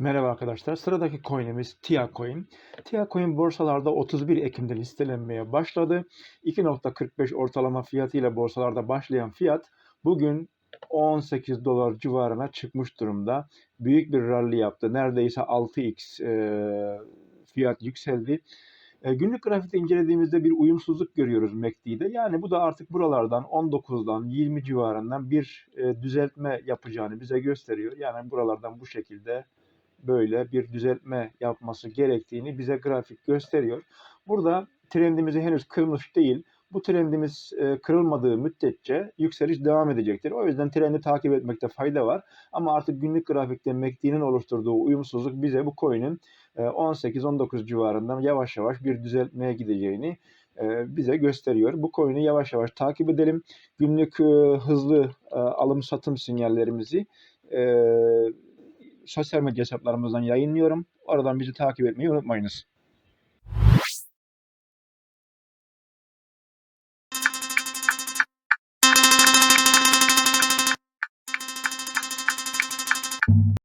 Merhaba arkadaşlar. Sıradaki coin'imiz TIA Coin. TIA Coin borsalarda 31 Ekim'de listelenmeye başladı. 2.45 ortalama fiyatıyla borsalarda başlayan fiyat bugün 18 dolar civarına çıkmış durumda. Büyük bir rally yaptı. Neredeyse 6x e, fiyat yükseldi. E, günlük grafikte incelediğimizde bir uyumsuzluk görüyoruz MACD'de. Yani bu da artık buralardan 19'dan 20 civarından bir e, düzeltme yapacağını bize gösteriyor. Yani buralardan bu şekilde böyle bir düzeltme yapması gerektiğini bize grafik gösteriyor. Burada trendimizi henüz kırmış değil. Bu trendimiz e, kırılmadığı müddetçe yükseliş devam edecektir. O yüzden trendi takip etmekte fayda var. Ama artık günlük grafikte MACD'nin oluşturduğu uyumsuzluk bize bu coin'in e, 18-19 civarından yavaş yavaş bir düzeltmeye gideceğini e, bize gösteriyor. Bu coin'i yavaş yavaş takip edelim. Günlük e, hızlı e, alım satım sinyallerimizi e, sosyal medya hesaplarımızdan yayınlıyorum. Oradan bizi takip etmeyi unutmayınız.